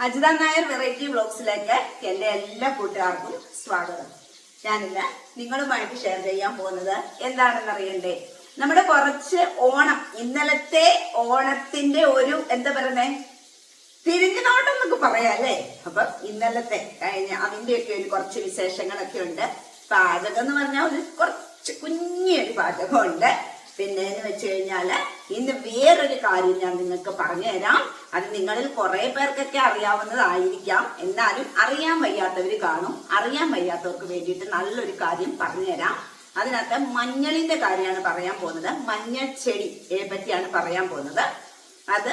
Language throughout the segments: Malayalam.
അജിത നായർ വെറൈറ്റി വ്ളോഗ്സിലേക്ക് എന്റെ എല്ലാ കൂട്ടുകാർക്കും സ്വാഗതം. ഞാനിന്ന് നിങ്ങളുമായിട്ട് ഷെയർ ചെയ്യാൻ പോകുന്നത് എന്താണെന്ന് അറിയണ്ടേ നമ്മുടെ കുറച്ച് ഓണം ഇന്നലത്തെ ഓണത്തിന്റെ ഒരു എന്താ പറയുന്നേ? തിരിഞ്ഞു നോട്ടം എന്നൊക്കെ പറയാം അല്ലേ? അപ്പൊ ഇന്നലത്തെ കഴിഞ്ഞ അതിന്റെയൊക്കെ ഒരു കുറച്ച് വിശേഷങ്ങളൊക്കെ ഉണ്ട്. പാചകം എന്ന് പറഞ്ഞാൽ ഒരു കുറച്ച് കുഞ്ഞിയൊരു പാചകമുണ്ട്. പിന്നെ എന്ന് വെച്ച് കഴിഞ്ഞാൽ ഇന്ന് വേറൊരു കാര്യം ഞാൻ നിങ്ങൾക്ക് പറഞ്ഞു തരാം അത് നിങ്ങളിൽ കുറെ പേർക്കൊക്കെ അറിയാവുന്നതായിരിക്കാം. എന്നാലും അറിയാൻ വയ്യാത്തവർ കാണും. അറിയാൻ വയ്യാത്തവർക്ക് വേണ്ടിയിട്ട് നല്ലൊരു കാര്യം പറഞ്ഞു തരാം അതിനകത്ത് മഞ്ഞളിന്റെ കാര്യമാണ് പറയാൻ പോകുന്നത്. മഞ്ഞൾ ചെടിയെ പറ്റിയാണ് പറയാൻ പോകുന്നത്. അത്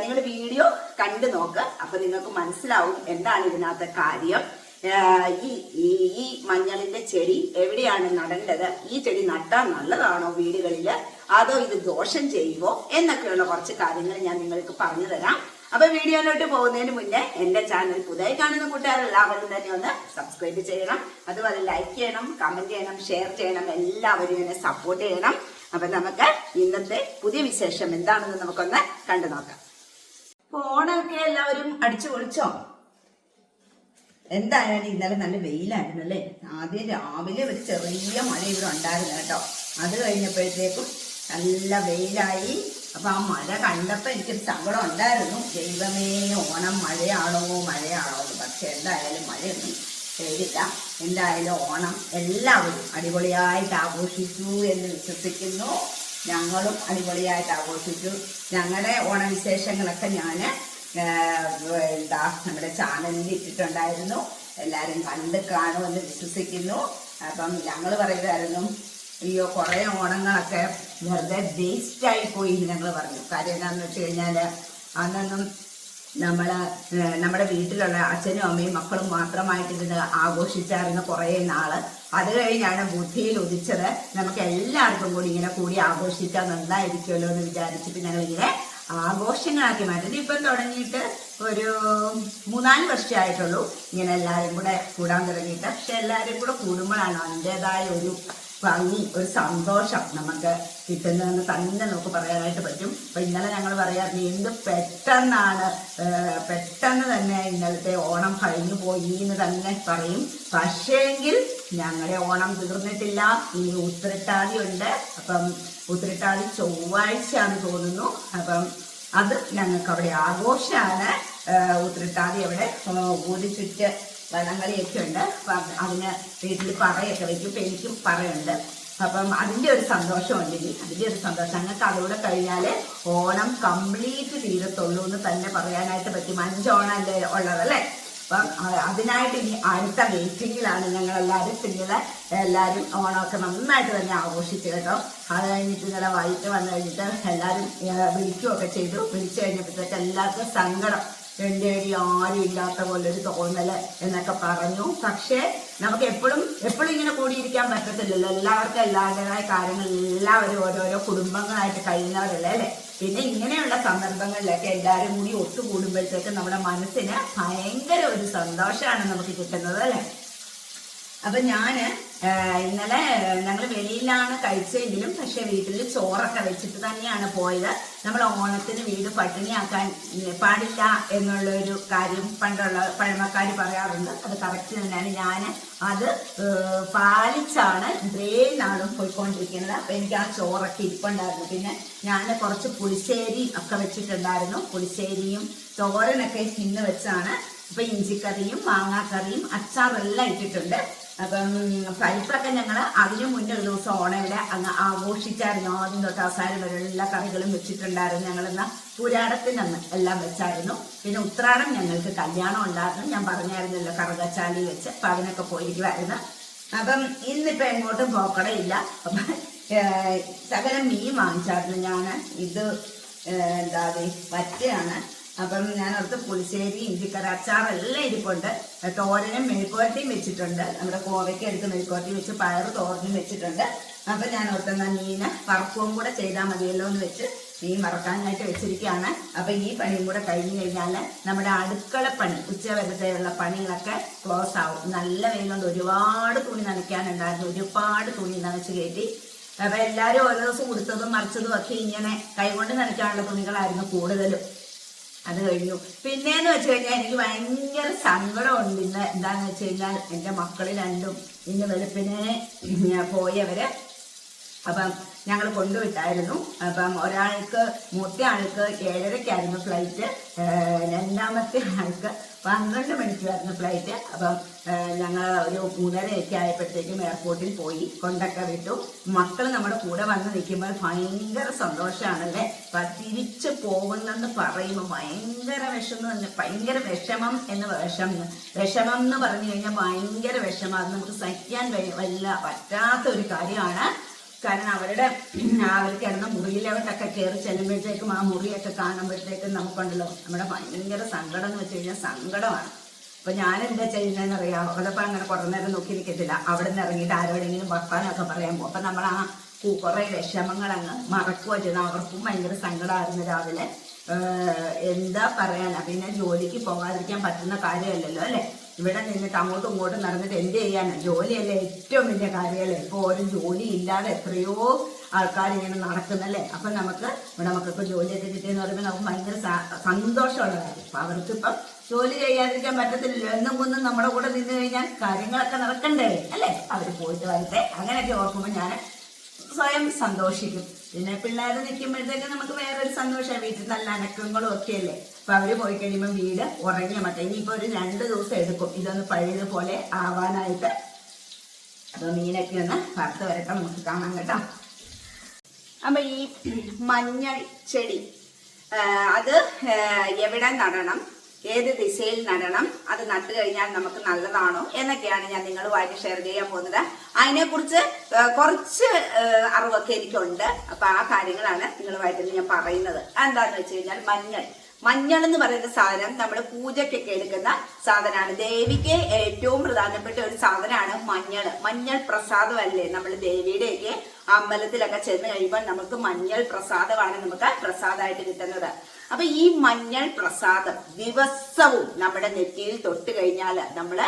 നിങ്ങൾ വീഡിയോ കണ്ടു നോക്ക്. അപ്പൊ നിങ്ങൾക്ക് മനസ്സിലാവും എന്താണ് ഇതിനകത്തെ കാര്യം. ഈ ഈ മഞ്ഞളിന്റെ ചെടി എവിടെയാണ് നടേണ്ടത്? ഈ ചെടി നട്ടാൽ നല്ലതാണോ വീടുകളിൽ അതോ ഇത് ദോഷം ചെയ്യുമോ? എന്നൊക്കെയുള്ള കുറച്ച് കാര്യങ്ങൾ ഞാൻ നിങ്ങൾക്ക് പറഞ്ഞു തരാം. അപ്പൊ വീഡിയോയിലോട്ട് പോകുന്നതിന് മുന്നേ എന്റെ ചാനൽ പുതിയ കാണുന്ന കൂട്ടുകാരെല്ലാവരും തന്നെ ഒന്ന് സബ്സ്ക്രൈബ് ചെയ്യണം. അതുപോലെ ലൈക്ക് ചെയ്യണം കമന്റ് ചെയ്യണം ഷെയർ ചെയ്യണം. എല്ലാവരും എന്നെ സപ്പോർട്ട് ചെയ്യണം. അപ്പൊ നമുക്ക് ഇന്നത്തെ പുതിയ വിശേഷം എന്താണെന്ന് നമുക്കൊന്ന് കണ്ടു നോക്കാം ഫോണൊക്കെ എല്ലാവരും അടിച്ചു പൊളിച്ചോ? എന്തായാലും ഇന്നലെ നല്ല വെയിലായിരുന്നു അല്ലേ? ആദ്യം രാവിലെ ഒരു ചെറിയ മഴ ഇവിടെ ഉണ്ടായിരുന്നു കേട്ടോ. അത് കഴിഞ്ഞപ്പോഴത്തേക്കും നല്ല വെയിലായി. അപ്പൊ ആ മഴ കണ്ടപ്പോ എനിക്കൊരു സങ്കടം ഉണ്ടായിരുന്നു. ദൈവമേ ഓണം മഴയാണോ മഴയാണോ? പക്ഷെ എന്തായാലും മഴയൊന്നും ചെയ്തില്ല എന്തായാലും ഓണം എല്ലാവരും അടിപൊളിയായിട്ട് ആഘോഷിച്ചു എന്ന് വിശ്വസിക്കുന്നു. ഞങ്ങളും അടിപൊളിയായിട്ട് ആഘോഷിച്ചു. ഞങ്ങളുടെ ഓണവിശേഷങ്ങളൊക്കെ ഞാൻ എന്താ നമ്മുടെ ചാനലിൽ ഇട്ടിട്ടുണ്ടായിരുന്നു. എല്ലാവരും കണ്ട് കാണുമെന്ന് വിശ്വസിക്കുന്നു. അപ്പം ഞങ്ങൾ പറയുമായിരുന്നു അയ്യോ കുറേ ഓണങ്ങളൊക്കെ വെറുതെ വേസ്റ്റ് ആയി പോയി ഞങ്ങൾ പറഞ്ഞു. കാര്യം എന്താണെന്ന് വെച്ച് കഴിഞ്ഞാൽ അന്നൊന്നും നമ്മൾ നമ്മുടെ വീട്ടിലുള്ള അച്ഛനും അമ്മയും മക്കളും മാത്രമായിട്ട് ഇത് ആഘോഷിച്ചായിരുന്നു കുറേ നാൾ. അത് കഴിഞ്ഞാണ് ബുദ്ധിയിൽ ഉദിച്ചത്. നമുക്ക് എല്ലാവർക്കും കൂടി ഇങ്ങനെ കൂടി ആഘോഷിച്ചാൽ നന്നായിരിക്കുമല്ലോ എന്ന് വിചാരിച്ചിട്ട് ഞങ്ങൾ ഇങ്ങനെ ആഘോഷങ്ങളാക്കി മാറ്റുന്നത് ഇപ്പം തുടങ്ങിയിട്ട് ഒരു മൂന്നാൽ വർഷമായിട്ടുള്ളൂ ഇങ്ങനെ എല്ലാവരും കൂടെ കൂടാൻ തുടങ്ങിയിട്ട്. പക്ഷെ എല്ലാവരും കൂടെ കൂടുമ്പോഴാണ് അതിന്റെതായ ഒരു ഭംഗി ഒരു സന്തോഷം നമുക്ക് കിട്ടുന്നതെന്ന് തന്നെ നമുക്ക് പറയാനായിട്ട് പറ്റും. അപ്പൊ ഇന്നലെ ഞങ്ങൾ പറയാറുണ്ട് എന്ത് പെട്ടെന്നാണ് പെട്ടെന്ന് തന്നെ ഇന്നലത്തെ ഓണം കഴിഞ്ഞു പോയി എന്ന് തന്നെ പറയും. പക്ഷേങ്കിൽ ഞങ്ങളുടെ ഓണം തീർന്നിട്ടില്ല ഇനി ഉത്തരട്ടാതി ഉണ്ട് അപ്പം ഉത്തരട്ടാതി ചൊവ്വാഴ്ചയാണെന്ന് തോന്നുന്നു. അപ്പം അത് ഞങ്ങൾക്ക് അവിടെ ആഘോഷമാണ് ഉത്തരട്ടാതി അവിടെ ഊരി ചുറ്റ് വള്ളംകളിയൊക്കെ ഉണ്ട്. അതിന് വീട്ടിൽ പറയൊക്കെ വെക്കും ഇപ്പം എനിക്കും പറയുണ്ട്. അപ്പം അതിന്റെ ഒരു സന്തോഷമുണ്ട് ഇനി. അതിന്റെ ഒരു സന്തോഷം. ഞങ്ങൾക്ക് അതുകൂടെ കഴിഞ്ഞാൽ ഓണം കംപ്ലീറ്റ് തീരത്തുള്ളൂ എന്ന് തന്നെ പറയാനായിട്ട് പറ്റും. അഞ്ചോണല്ലേ ഉള്ളതല്ലേ അപ്പം അതിനായിട്ട് ഇനി അടുത്ത വെയിറ്റിങ്ങിലാണ് ഞങ്ങൾ എല്ലാവരും പിന്നീട് എല്ലാവരും ഓണമൊക്കെ നന്നായിട്ട് തന്നെ ആഘോഷിച്ചു കേട്ടോ. അത് കഴിഞ്ഞിട്ട് ഇന്നലെ വൈകിട്ട് വന്നു കഴിഞ്ഞിട്ട് എല്ലാവരും വിളിക്കുകയൊക്കെ ചെയ്തു. വിളിച്ചു കഴിഞ്ഞപ്പോഴത്തേക്ക് എല്ലാവർക്കും സങ്കടം. എന്റെ ആരും ഇല്ലാത്ത പോലെ ഒരു തോന്നൽ എന്നൊക്കെ പറഞ്ഞു. പക്ഷേ നമുക്ക് എപ്പോഴും എപ്പോഴും ഇങ്ങനെ കൂടിയിരിക്കാൻ പറ്റത്തില്ലല്ലോ. എല്ലാവർക്കും എല്ലാവരുടേതായ കാര്യങ്ങൾ എല്ലാവരും ഓരോരോ കുടുംബങ്ങളായിട്ട് കഴിയുന്നവരല്ലേ അല്ലേ? പിന്നെ ഇങ്ങനെയുള്ള സന്ദർഭങ്ങളിലൊക്കെ എല്ലാവരും കൂടി ഒത്തുകൂടുമ്പോഴത്തേക്ക് നമ്മുടെ മനസ്സിന് ഭയങ്കര ഒരു സന്തോഷമാണ് നമുക്ക് കിട്ടുന്നത് അല്ലേ? അപ്പൊ ഞാൻ ഇന്നലെ ഞങ്ങൾ വെളിയിലാണ് കഴിച്ചെങ്കിലും പക്ഷെ വീട്ടിൽ ചോറൊക്കെ വെച്ചിട്ട് തന്നെയാണ് പോയത്. നമ്മൾ ഓണത്തിന് വീട് പട്ടിണിയാക്കാൻ പാടില്ല എന്നുള്ള ഒരു കാര്യം പണ്ടുള്ള പഴമക്കാർ പറയാറുണ്ട്. അത് കറക്റ്റ് തന്നെയാണ്. ഞാൻ അത് പാലിച്ചാണ് ഇത്രേ നാളും പോയിക്കൊണ്ടിരിക്കുന്നത്. അപ്പൊ എനിക്ക് ആ ചോറൊക്കെ ഇരിപ്പുണ്ടായിരുന്നു. പിന്നെ ഞാൻ കുറച്ച് പുളിശ്ശേരി ഒക്കെ വെച്ചിട്ടുണ്ടായിരുന്നു. പുളിശ്ശേരിയും തോരനൊക്കെ ഇന്ന് വെച്ചാണ്. ഇപ്പൊ ഇഞ്ചിക്കറിയും മാങ്ങാക്കറിയും അച്ചാറെല്ലാം ഇട്ടിട്ടുണ്ട്. അപ്പം പരിപ്പൊക്കെ ഞങ്ങൾ അതിനു മുന്നേ ഒരു ദിവസം ഓണയുടെ അങ്ങ് ആഘോഷിച്ചായിരുന്നു. ആദ്യം തൊട്ട് അവസാനം വരെ എല്ലാ കറികളും വെച്ചിട്ടുണ്ടായിരുന്നു ഞങ്ങളെന്ന. പുരാടത്തിനന്ന് എല്ലാം വെച്ചായിരുന്നു. പിന്നെ ഉത്രാടം ഞങ്ങൾക്ക് കല്യാണം ഉണ്ടായിരുന്നു. ഞാൻ പറഞ്ഞായിരുന്നല്ലോ കറുകച്ചാലി വെച്ച് അപ്പം അതിനൊക്കെ പോയിരിക്കുമായിരുന്നു അപ്പം ഇന്നിപ്പോൾ എങ്ങോട്ടും പോക്കടയില്ല. അപ്പം സകലം മീൻ വാങ്ങിച്ചായിരുന്നു ഞാൻ ഇത് എന്താ എന്താ വറ്റയാണ്. അപ്പം ഞാൻ ഓർത്ത് പുളിശ്ശേരി ഇഞ്ചിക്കറി അച്ചാർ എല്ലാം ഇരിപ്പുണ്ട് തോരനും മെഴുക്കുവരട്ടിയും വെച്ചിട്ടുണ്ട്. നമ്മുടെ കോവയ്ക്ക് എടുത്ത് മെഴുക്കുവരട്ടി വെച്ച് പയർ തോരനും വെച്ചിട്ടുണ്ട്. അപ്പം ഞാൻ ഓർത്തുന്ന മീന് വറക്കവും കൂടെ ചെയ്താൽ മതിയല്ലോ എന്ന് വെച്ച് മീൻ വറക്കാനായിട്ട് വെച്ചിരിക്കുകയാണ്. അപ്പം ഈ പണിയും കൂടെ കഴിഞ്ഞ് കഴിഞ്ഞാൽ നമ്മുടെ അടുക്കള പണി ഉച്ച വരത്തെയുള്ള പണികളൊക്കെ ക്ലോസ് ആവും. നല്ല വെയിലുണ്ട് ഒരുപാട് തുണി നനയ്ക്കാനുണ്ടായിരുന്നു. ഒരുപാട് തുണി നനച്ച് കയറ്റി. അപ്പം എല്ലാവരും ഓരോ ദിവസം കൊടുത്തതും മറിച്ചതും ഒക്കെ ഇങ്ങനെ കൈകൊണ്ട് നനയ്ക്കാനുള്ള തുണികളായിരുന്നു കൂടുതലും. അത് കഴിഞ്ഞു. പിന്നെന്ന് വെച്ച് കഴിഞ്ഞാൽ എനിക്ക് ഭയങ്കര സങ്കടമുണ്ട് ഇന്ന് എന്താന്ന് വെച്ച് കഴിഞ്ഞാൽ എന്റെ മക്കൾ രണ്ടും ഇന്ന് വെളുപ്പിനെ പോയവര് അപ്പം ഞങ്ങൾ കൊണ്ടുവിട്ടായിരുന്നു. അപ്പം ഒരാൾക്ക് മൂത്ത ആൾക്ക് ഏഴരയ്ക്കായിരുന്നു ഫ്ലൈറ്റ് രണ്ടാമത്തെ ആൾക്ക് പന്ത്രണ്ട് മണിക്കായിരുന്നു ഫ്ലൈറ്റ് അപ്പം ഞങ്ങൾ ഒരു മൂന്നരയൊക്കെ ആയപ്പോഴത്തേക്കും എയർപോർട്ടിൽ പോയി കൊണ്ടൊക്കെ വിട്ടു. മക്കൾ നമ്മുടെ കൂടെ വന്ന് നിൽക്കുമ്പോൾ ഭയങ്കര സന്തോഷമാണല്ലേ തിരിച്ചു പോകുന്നെന്ന് പറയുമ്പോൾ ഭയങ്കര വിഷമം എന്ന് ഭയങ്കര വിഷമം എന്ന് വിഷം വിഷമം എന്ന് പറഞ്ഞു കഴിഞ്ഞാൽ ഭയങ്കര വിഷമം. അത് നമുക്ക് സഹിക്കാൻ വല്ല പറ്റാത്ത ഒരു കാര്യമാണ്. കാരണം അവരുടെ അവർ കിടന്ന മുറിയിലകത്തൊക്കെ കയറി ചെല്ലുമ്പോഴത്തേക്കും ആ മുറിയൊക്കെ കാണുമ്പോഴത്തേക്കും നമുക്കുണ്ടല്ലോ നമ്മുടെ ഭയങ്കര സങ്കടം എന്ന് വെച്ച് കഴിഞ്ഞാൽ സങ്കടമാണ്. അപ്പൊ ഞാൻ എന്താ ചെയ്യുന്നതെന്ന് അറിയാം അവളപ്പം അങ്ങനെ കുറേ നേരം നോക്കി നിൽക്കത്തില്ല അവിടെ നിന്ന് ഇറങ്ങിയിട്ട് ആരോടെങ്കിലും വർത്താനമൊക്കെ പറയാൻ പോകും. അപ്പൊ നമ്മൾ ആ കുറേ വിഷമങ്ങൾ അങ്ങ് മറക്കുക ചെയ്ത് അവർക്കും ഭയങ്കര സങ്കടമായിരുന്നു രാവിലെ. എന്താ പറയാനാ? പിന്നെ ജോലിക്ക് പോകാതിരിക്കാൻ പറ്റുന്ന കാര്യമല്ലല്ലോ അല്ലെ? ഇവിടെ നിന്നിട്ട് അങ്ങോട്ടും ഇങ്ങോട്ടും നടന്നിട്ട് എന്ത് ചെയ്യാനാണ് ജോലിയല്ലേ ഏറ്റവും വലിയ കാര്യമല്ലേ ഇപ്പോൾ ഒരു ജോലി ഇല്ലാതെ എത്രയോ ആൾക്കാർ ഇങ്ങനെ നടക്കുന്നല്ലേ? അപ്പം നമുക്ക് ഇവിടെ മക്കൾക്ക് ജോലിയൊക്കെ കിട്ടിയെന്ന് പറയുമ്പോൾ നമുക്ക് ഭയങ്കര സന്തോഷമുള്ള കാര്യം. അപ്പം അവർക്ക് ഇപ്പം ജോലി ചെയ്യാതിരിക്കാൻ പറ്റത്തില്ലല്ലോ. എന്നും കൊന്നും നമ്മുടെ കൂടെ നിന്ന് കഴിഞ്ഞാൽ കാര്യങ്ങളൊക്കെ നടക്കണ്ടേ? അല്ലേ? അവർ പോയിട്ട് വരട്ടെ. അങ്ങനെയൊക്കെ ഓർക്കുമ്പോൾ ഞാൻ സ്വയം സന്തോഷിക്കും. പിന്നെ പിള്ളേർ നിൽക്കുമ്പോഴത്തേക്ക് നമുക്ക് വേറൊരു സന്തോഷമാണ് വീട്ടിൽ നല്ല അനക്കങ്ങളും ഒക്കെ അല്ലേ അപ്പൊ അവർ പോയി കഴിയുമ്പോൾ വീട് ഉറങ്ങിയ മറ്റേ ഇനിയിപ്പോ ഒരു രണ്ട് ദിവസം എടുക്കും. ഇതൊന്ന് പഴയതുപോലെ ആവാനായിട്ട്. അപ്പൊ മീനൊക്കെ ഒന്ന് വറുത്ത് വരട്ടെ നമുക്ക് കാണാം കേട്ടോ. അപ്പൊ ഈ മഞ്ഞൾ ചെടി അത് എവിടെ നടണം? ഏത് ദിശയിൽ നടണം? അത് നട്ടു കഴിഞ്ഞാൽ നമുക്ക് നല്ലതാണോ? എന്നൊക്കെയാണ് ഞാൻ നിങ്ങളുമായിട്ട് ഷെയർ ചെയ്യാൻ പോകുന്നത്. അതിനെക്കുറിച്ച് കുറച്ച് അറിവൊക്കെ എനിക്കുണ്ട്. അപ്പൊ ആ കാര്യങ്ങളാണ് നിങ്ങളുമായിട്ട് ഞാൻ പറയുന്നത്. എന്താന്ന് വെച്ച് കഴിഞ്ഞാൽ മഞ്ഞൾ. മഞ്ഞൾ എന്ന് പറയുന്ന സാധനം നമ്മൾ പൂജയ്ക്കൊക്കെ എടുക്കുന്ന സാധനമാണ്. ദേവിക്ക് ഏറ്റവും പ്രധാനപ്പെട്ട ഒരു സാധനമാണ് മഞ്ഞൾ. മഞ്ഞൾ പ്രസാദമല്ലേ? നമ്മൾ ദേവിയുടെയൊക്കെ അമ്പലത്തിലൊക്കെ ചെന്ന് കഴിയുമ്പോൾ നമുക്ക് മഞ്ഞൾ പ്രസാദമാണ് നമുക്ക് പ്രസാദമായിട്ട് കിട്ടുന്നത്. അപ്പൊ ഈ മഞ്ഞൾ പ്രസാദം ദിവസവും നമ്മുടെ നെറ്റിയിൽ തൊട്ട് കഴിഞ്ഞാൽ നമ്മൾ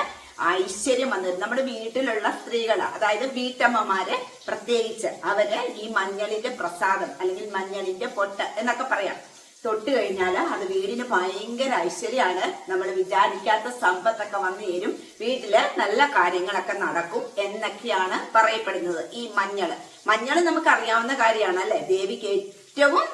ഐശ്വര്യം വന്നത് നമ്മുടെ വീട്ടിലുള്ള സ്ത്രീകൾ അതായത് വീട്ടമ്മമാരെ പ്രത്യേകിച്ച് അവർ ഈ മഞ്ഞളിന്റെ പ്രസാദം അല്ലെങ്കിൽ മഞ്ഞളിന്റെ പൊട്ട് എന്നൊക്കെ പറയാം. തൊട്ട് കഴിഞ്ഞാൽ അത് വീടിന് ഭയങ്കര ഐശ്വര്യമാണ് നമ്മൾ വിചാരിക്കാത്ത സമ്പത്തൊക്കെ വന്നു തരും വീട്ടിൽ നല്ല കാര്യങ്ങളൊക്കെ നടക്കും എന്നൊക്കെയാണ് പറയപ്പെടുന്നത് ഈ മഞ്ഞൾ. മഞ്ഞൾ നമുക്ക് അറിയാവുന്ന കാര്യമാണ് അല്ലെ? ദേവിക്ക് ഏറ്റവും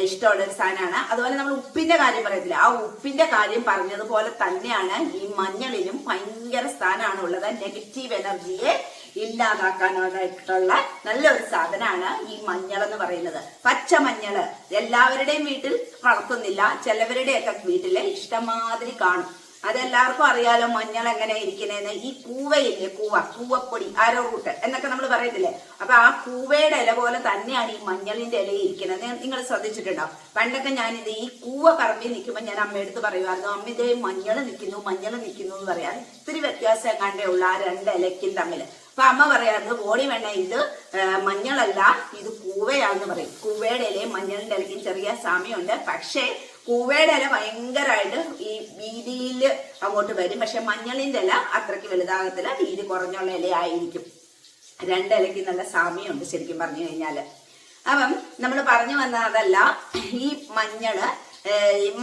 ഇഷ്ടമുള്ള ഒരു സാധനമാണ്. അതുപോലെ നമ്മൾ ഉപ്പിന്റെ കാര്യം പറയത്തില്ല. ആ ഉപ്പിന്റെ കാര്യം പറഞ്ഞതുപോലെ തന്നെയാണ് ഈ മഞ്ഞളിലും ഭയങ്കര സ്ഥാനമാണ് ഉള്ളത്. നെഗറ്റീവ് എനർജിയെ ഇല്ലാതാക്കാനായിട്ടുള്ള നല്ലൊരു സാധനമാണ് ഈ മഞ്ഞൾ എന്ന് പറയുന്നത്. പച്ച മഞ്ഞൾ എല്ലാവരുടെയും വീട്ടിൽ വളർത്തുന്നില്ല. ചിലവരുടെയൊക്കെ വീട്ടിൽ ഇഷ്ടമാതിരി കാണും. അതെല്ലാവർക്കും അറിയാലോ മഞ്ഞൾ എങ്ങനെ ഇരിക്കണേന്ന് ഈ കൂവയില്ലേ കൂവ കൂവപ്പൊടി ആരോ എന്നൊക്കെ നമ്മൾ പറയത്തില്ലേ? അപ്പൊ ആ കൂവയുടെ ഇല പോലെ തന്നെയാണ് ഈ മഞ്ഞളിന്റെ ഇല ഇരിക്കുന്നത്. നിങ്ങൾ ശ്രദ്ധിച്ചിട്ടുണ്ടോ? പണ്ടൊക്കെ ഞാനിത് ഈ കൂവ പറമ്പിൽ നിൽക്കുമ്പോൾ ഞാൻ അമ്മയെടുത്ത് പറയുമായിരുന്നു അമ്മിതേ മഞ്ഞൾ നിൽക്കുന്നു മഞ്ഞൾ നിൽക്കുന്നു എന്ന് പറയാൻ ഇത്തിരി വ്യത്യാസം കണ്ടേ ഉള്ള ആ രണ്ട് ഇലയ്ക്കും തമ്മിൽ അപ്പൊ അമ്മ പറയാറുണ്ട് ബോഡി വേണ ഇത് മഞ്ഞളല്ല ഇത് കൂവയാണെന്ന് പറയും. കൂവയുടെ ഇലയും മഞ്ഞളിന്റെ ഇലയ്ക്കും ചെറിയ സാമ്യമുണ്ട്. പക്ഷേ കൂവയുടെ ഇല ഭയങ്കരമായിട്ട് ഈ വീതിയിൽ അങ്ങോട്ട് വരും. പക്ഷെ മഞ്ഞളിന്റെ ഇല അത്രയ്ക്ക് വലുതാകത്തില്ല. വീതി കുറഞ്ഞുള്ള ഇലയായിരിക്കും. രണ്ട് ഇലയ്ക്ക് നല്ല സാമ്യമുണ്ട് ശരിക്കും പറഞ്ഞു കഴിഞ്ഞാൽ. അപ്പം നമ്മൾ പറഞ്ഞു വന്ന അതല്ല ഈ മഞ്ഞൾ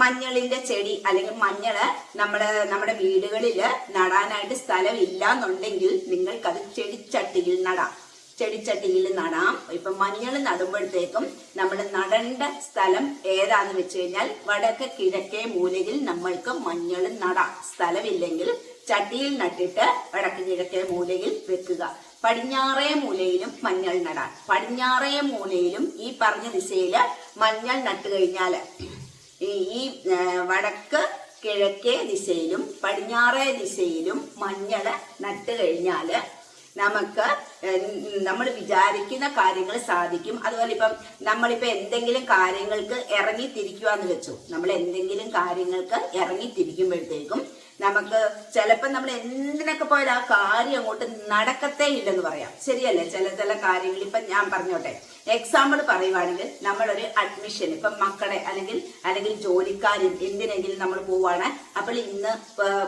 മഞ്ഞളിന്റെ ചെടി അല്ലെങ്കിൽ മഞ്ഞൾ നമ്മുടെ നമ്മുടെ വീടുകളിൽ നടാനായിട്ട് സ്ഥലം ഇല്ല എന്നുണ്ടെങ്കിൽ നിങ്ങൾക്കത് ചെടിച്ചട്ടിയിൽ നടാം. ചെടിച്ചട്ടിയിൽ നടാം. ഇപ്പൊ മഞ്ഞൾ നടുമ്പോഴത്തേക്കും നമ്മൾ നടേണ്ട സ്ഥലം ഏതാന്ന് വെച്ച് കഴിഞ്ഞാൽ വടക്ക് കിഴക്കേ മൂലയിൽ നമ്മൾക്ക് മഞ്ഞൾ നടാം. സ്ഥലമില്ലെങ്കിൽ ചട്ടിയിൽ നട്ടിട്ട് വടക്ക് കിഴക്കേ മൂലയിൽ വെക്കുക. പടിഞ്ഞാറേ മൂലയിലും മഞ്ഞൾ നടാം. പടിഞ്ഞാറേ മൂലയിലും ഈ പറഞ്ഞ ദിശയിൽ മഞ്ഞൾ നട്ടു കഴിഞ്ഞാൽ ഈ വടക്ക് കിഴക്കേ ദിശയിലും പടിഞ്ഞാറേ ദിശയിലും മഞ്ഞൾ നട്ട് കഴിഞ്ഞാൽ നമുക്ക് നമ്മൾ വിചാരിക്കുന്ന കാര്യങ്ങൾ സാധിക്കും. അതുപോലെ ഇപ്പം നമ്മളിപ്പോൾ എന്തെങ്കിലും കാര്യങ്ങൾക്ക് ഇറങ്ങി തിരിക്കുക എന്ന് വെച്ചു. നമ്മൾ എന്തെങ്കിലും കാര്യങ്ങൾക്ക് ഇറങ്ങി തിരിക്കുമ്പോഴത്തേക്കും നമുക്ക് ചിലപ്പോൾ നമ്മൾ എന്തിനൊക്കെ പോയാൽ ആ കാര്യം അങ്ങോട്ട് നടക്കത്തേ ഇല്ലെന്ന് പറയാം. ശരിയല്ലേ? ചില ചില കാര്യങ്ങൾ ഇപ്പം ഞാൻ പറഞ്ഞോട്ടെ. എക്സാമ്പിൾ പറയുവാണെങ്കിൽ നമ്മളൊരു അഡ്മിഷൻ ഇപ്പം മക്കളെ അല്ലെങ്കിൽ അല്ലെങ്കിൽ ജോലിക്കാരിൽ എന്തിനെങ്കിലും നമ്മൾ പോവാണ്. അപ്പോൾ ഇന്ന്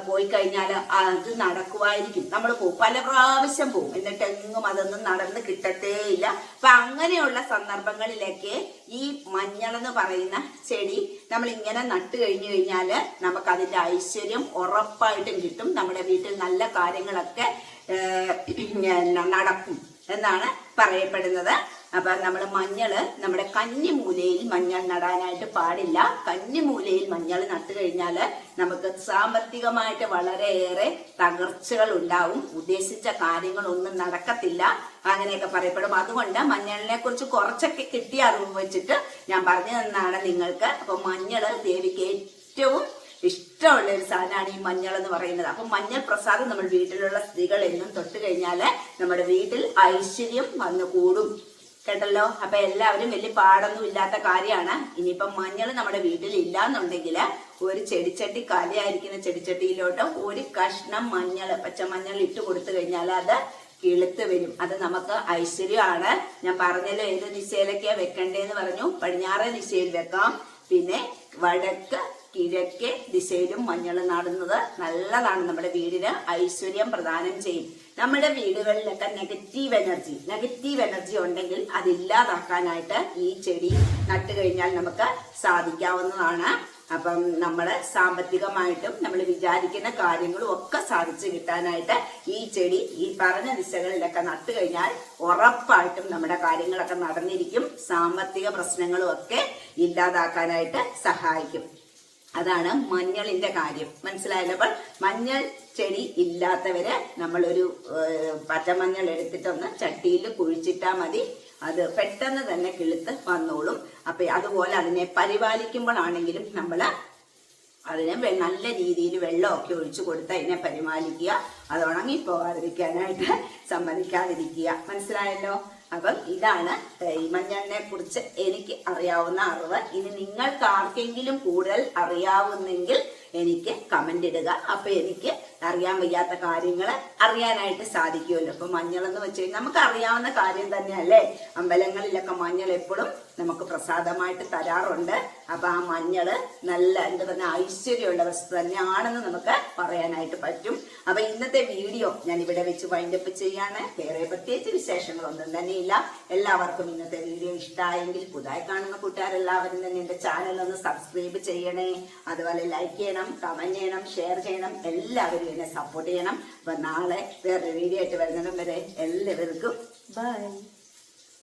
പോയി കഴിഞ്ഞാൽ അത് നടക്കുമായിരിക്കും നമ്മൾ പോകും പല പ്രാവശ്യം പോകും എന്നിട്ട് എങ്ങും അതൊന്നും നടന്ന് കിട്ടത്തേ ഇല്ല അപ്പൊ അങ്ങനെയുള്ള സന്ദർഭങ്ങളിലൊക്കെ ഈ മഞ്ഞൾ എന്ന് പറയുന്ന ചെടി നമ്മൾ ഇങ്ങനെ നട്ടു കഴിഞ്ഞു കഴിഞ്ഞാൽ നമുക്ക് അതിന്റെ ഐശ്വര്യം ഉറപ്പായിട്ടും കിട്ടും. നമ്മുടെ വീട്ടിൽ നല്ല കാര്യങ്ങളൊക്കെ നടക്കും എന്നാണ് പറയപ്പെടുന്നത്. അപ്പൊ നമ്മൾ മഞ്ഞൾ നമ്മുടെ കന്നിമൂലയിൽ മഞ്ഞൾ നടാനായിട്ട് പാടില്ല. കന്നിമൂലയിൽ മഞ്ഞൾ നട്ടു കഴിഞ്ഞാൽ നമുക്ക് സാമ്പത്തികമായിട്ട് വളരെയേറെ തകർച്ചകൾ ഉണ്ടാവും. ഉദ്ദേശിച്ച കാര്യങ്ങളൊന്നും നടക്കത്തില്ല. അങ്ങനെയൊക്കെ പറയപ്പെടും. അതുകൊണ്ട് മഞ്ഞളിനെ കുറിച്ച് കുറച്ചൊക്കെ കിട്ടിയ അറിവ് വെച്ചിട്ട് ഞാൻ പറഞ്ഞു തന്നാണ് നിങ്ങൾക്ക്. അപ്പൊ മഞ്ഞൾ ദേവിക്ക് ഏറ്റവും ഇഷ്ടമുള്ള ഒരു സാധനമാണ് ഈ മഞ്ഞൾ എന്ന് പറയുന്നത്. അപ്പൊ മഞ്ഞൾ പ്രസാദം നമ്മൾ വീട്ടിലുള്ള സ്ത്രീകൾ എന്നും തൊട്ട് കഴിഞ്ഞാൽ നമ്മുടെ വീട്ടിൽ ഐശ്വര്യം വന്നു കൂടും കേട്ടല്ലോ? അപ്പൊ എല്ലാവരും വലിയ പാടൊന്നും ഇല്ലാത്ത കാര്യമാണ്. ഇനിയിപ്പം മഞ്ഞൾ നമ്മുടെ വീട്ടിൽ ഇല്ല എന്നുണ്ടെങ്കിൽ ഒരു ചെടിച്ചട്ടി കാലിയായിരിക്കുന്ന ചെടിച്ചട്ടിയിലോട്ട് ഒരു കഷ്ണം മഞ്ഞൾ പച്ചമഞ്ഞൾ ഇട്ട് കൊടുത്തു കഴിഞ്ഞാൽ അത് കിളുത്ത് വരും. അത് നമുക്ക് ഐശ്വര്യമാണ്. ഞാൻ പറഞ്ഞല്ലോ ഏത് ദിശയിലൊക്കെയാ വെക്കണ്ടേന്ന് പറഞ്ഞു. പടിഞ്ഞാറേ ദിശയിൽ വെക്കാം. പിന്നെ വടക്ക് കിഴക്ക് ദിശയിലും മഞ്ഞൾ നടുന്നത് നല്ലതാണ് നമ്മുടെ വീടിന്. ഐശ്വര്യം പ്രദാനം ചെയ്യും. നമ്മുടെ വീടുകളിലൊക്കെ നെഗറ്റീവ് എനർജി നെഗറ്റീവ് എനർജി ഉണ്ടെങ്കിൽ അതില്ലാതാക്കാനായിട്ട് ഈ ചെടി നട്ടു കഴിഞ്ഞാൽ നമുക്ക് സാധിക്കാവുന്നതാണ്. അപ്പം നമ്മൾ സാമ്പത്തികമായിട്ടും നമ്മൾ വിചാരിക്കുന്ന കാര്യങ്ങളും ഒക്കെ സാധിച്ചു കിട്ടാനായിട്ട് ഈ ചെടി ഈ പറഞ്ഞ ദിശകളിലൊക്കെ നട്ടു കഴിഞ്ഞാൽ ഉറപ്പായിട്ടും നമ്മുടെ കാര്യങ്ങളൊക്കെ നടന്നിരിക്കും. സാമ്പത്തിക പ്രശ്നങ്ങളും ഒക്കെ ഇല്ലാതാക്കാനായിട്ട് സഹായിക്കും. അതാണ് മഞ്ഞളിന്റെ കാര്യം. മനസ്സിലായല്ലോ? അപ്പോൾ മഞ്ഞൾ ചെടി ഇല്ലാത്തവര് നമ്മളൊരു പച്ചമഞ്ഞൾ എടുത്തിട്ടൊന്ന് ചട്ടിയിൽ കുഴിച്ചിട്ടാൽ മതി. അത് പെട്ടെന്ന് തന്നെ കിളുത്ത് വന്നോളും. അപ്പൊ അതുപോലെ അതിനെ പരിപാലിക്കുമ്പോഴാണെങ്കിലും നമ്മൾ അതിനെ നല്ല രീതിയിൽ വെള്ളമൊക്കെ ഒഴിച്ചു കൊടുത്ത് അതിനെ പരിപാലിക്കുക. അത് ഉണങ്ങി പോകാതിരിക്കാനായിട്ട് സമ്മതിക്കാതിരിക്കുക. മനസ്സിലായല്ലോ? അപ്പം ഇതാണ് ഈ കുറിച്ച് എനിക്ക് അറിയാവുന്ന അറിവ്. ഇനി നിങ്ങൾക്ക് ആർക്കെങ്കിലും കൂടുതൽ അറിയാവുന്നെങ്കിൽ എനിക്ക് കമന്റ് ഇടുക. അപ്പൊ എനിക്ക് അറിയാൻ വയ്യാത്ത കാര്യങ്ങൾ അറിയാനായിട്ട് സാധിക്കുമല്ലോ. അപ്പൊ മഞ്ഞൾ എന്ന് വെച്ച് കഴിഞ്ഞാൽ നമുക്ക് അറിയാവുന്ന കാര്യം തന്നെയല്ലേ? അമ്പലങ്ങളിലൊക്കെ മഞ്ഞൾ എപ്പോഴും നമുക്ക് പ്രസാദമായിട്ട് തരാറുണ്ട്. അപ്പൊ ആ മഞ്ഞൾ നല്ല എന്താ പറഞ്ഞ ഐശ്വര്യമുള്ള വസ്തു തന്നെയാണെന്ന് നമുക്ക് പറയാനായിട്ട് പറ്റും. അപ്പൊ ഇന്നത്തെ വീഡിയോ ഞാൻ ഇവിടെ വെച്ച് വൈൻഡപ്പ് ചെയ്യാണ്. വേറെ പ്രത്യേകിച്ച് വിശേഷങ്ങളൊന്നും തന്നെയില്ല. എല്ലാവർക്കും ഇന്നത്തെ വീഡിയോ ഇഷ്ടമായെങ്കിൽ പുതുതായി കാണുന്ന കൂട്ടുകാരെല്ലാവരും തന്നെ എന്റെ ചാനൽ ഒന്ന് സബ്സ്ക്രൈബ് ചെയ്യണേ. അതുപോലെ ലൈക്ക് ചെയ്യണം കമന്റ് ചെയ്യണം ഷെയർ ചെയ്യണം. എല്ലാവരും എന്നെ സപ്പോർട്ട് ചെയ്യണം. അപ്പൊ നാളെ വേറൊരു വീഡിയോ ആയിട്ട് വരുന്നതും വരെ എല്ലാവർക്കും ബൈ